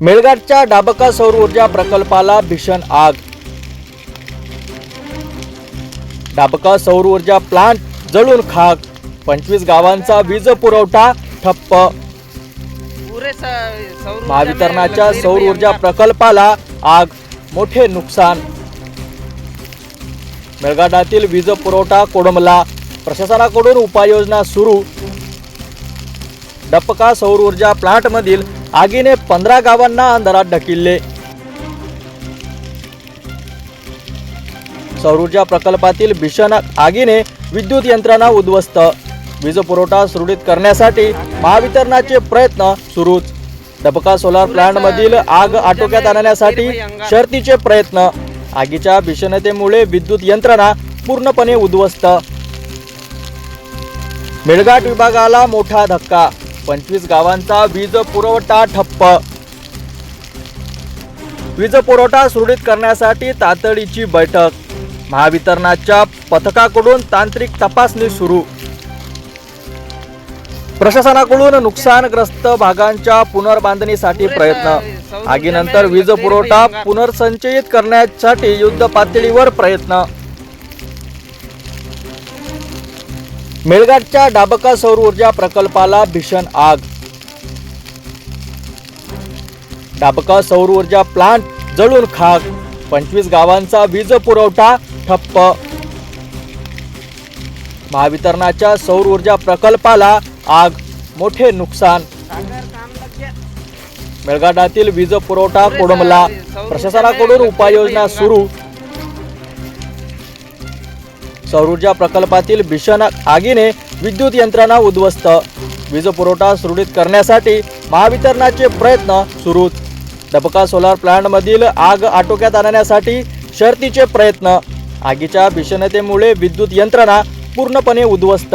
मेळघाटच्या डाबका सौर ऊर्जा प्रकल्पाला भीषण आग. डाबका सौर ऊर्जा प्लांट जळून खाक. पंचवीस गावांचा वीज पुरवठा ठप्प. महावितरणाच्या सौर ऊर्जा प्रकल्पाला आग. मोठे नुकसान. मेळघाटातील वीज पुरवठा कोडमला. प्रशासनाकडून उपाययोजना सुरू. डपका सौर ऊर्जा प्लांटमधील आगीने पंधरा गावांना अंधारात ढकलले. सौर ऊर्जा प्रकल्पातील भीषण आगीने विद्युत यंत्रणा उद्ध्वस्त. वीज पुरवठा सुरळीत करण्यासाठी महावितरणाचे प्रयत्न सुरूच. डबका सोलार प्लांट मधील आग आटोक्यात आणण्यासाठी शर्तीचे प्रयत्न. आगीच्या भीषणतेमुळे विद्युत यंत्रणा पूर्णपणे उद्ध्वस्त. मेळघाट विभागाला मोठा धक्का पंचवीस गावांचा वीज पुरवठा ठप्प. वीज पुरवठा सुरळीत करण्यासाठी तातडीची बैठक. महावितरणाच्या पथकाकडून तांत्रिक तपासणी सुरू. प्रशासनाकडून नुकसानग्रस्त भागांच्या पुनर्बांधणीसाठी प्रयत्न. आगीनंतर वीज पुरवठा पुनर्संचयित करण्यासाठी युद्ध पातळीवर प्रयत्न. मेळघाटच्या डाबका सौर ऊर्जा प्रकल्पाला भीषण आग. डाबका सौर ऊर्जा प्लांट जळून खाक. पंचवीस गावांचा वीज पुरवठा ठप्प. महावितरणाच्या सौर ऊर्जा प्रकल्पाला आग. मोठे नुकसान. मेळघाटातील वीज पुरवठा कोडमला. प्रशासनाकडून उपाययोजना सुरू. सौरऊर्जा प्रकल्पातील भीषण आगीने विद्युत यंत्रणा उद्ध्वस्त. वीज पुरवठा सुरळीत करण्यासाठी महावितरणाचे प्रयत्न सुरूच. डबका सोलार प्लांटमधील आग आटोक्यात आणण्यासाठी शर्तीचे प्रयत्न. आगीच्या भीषणतेमुळे विद्युत यंत्रणा पूर्णपणे उद्ध्वस्त.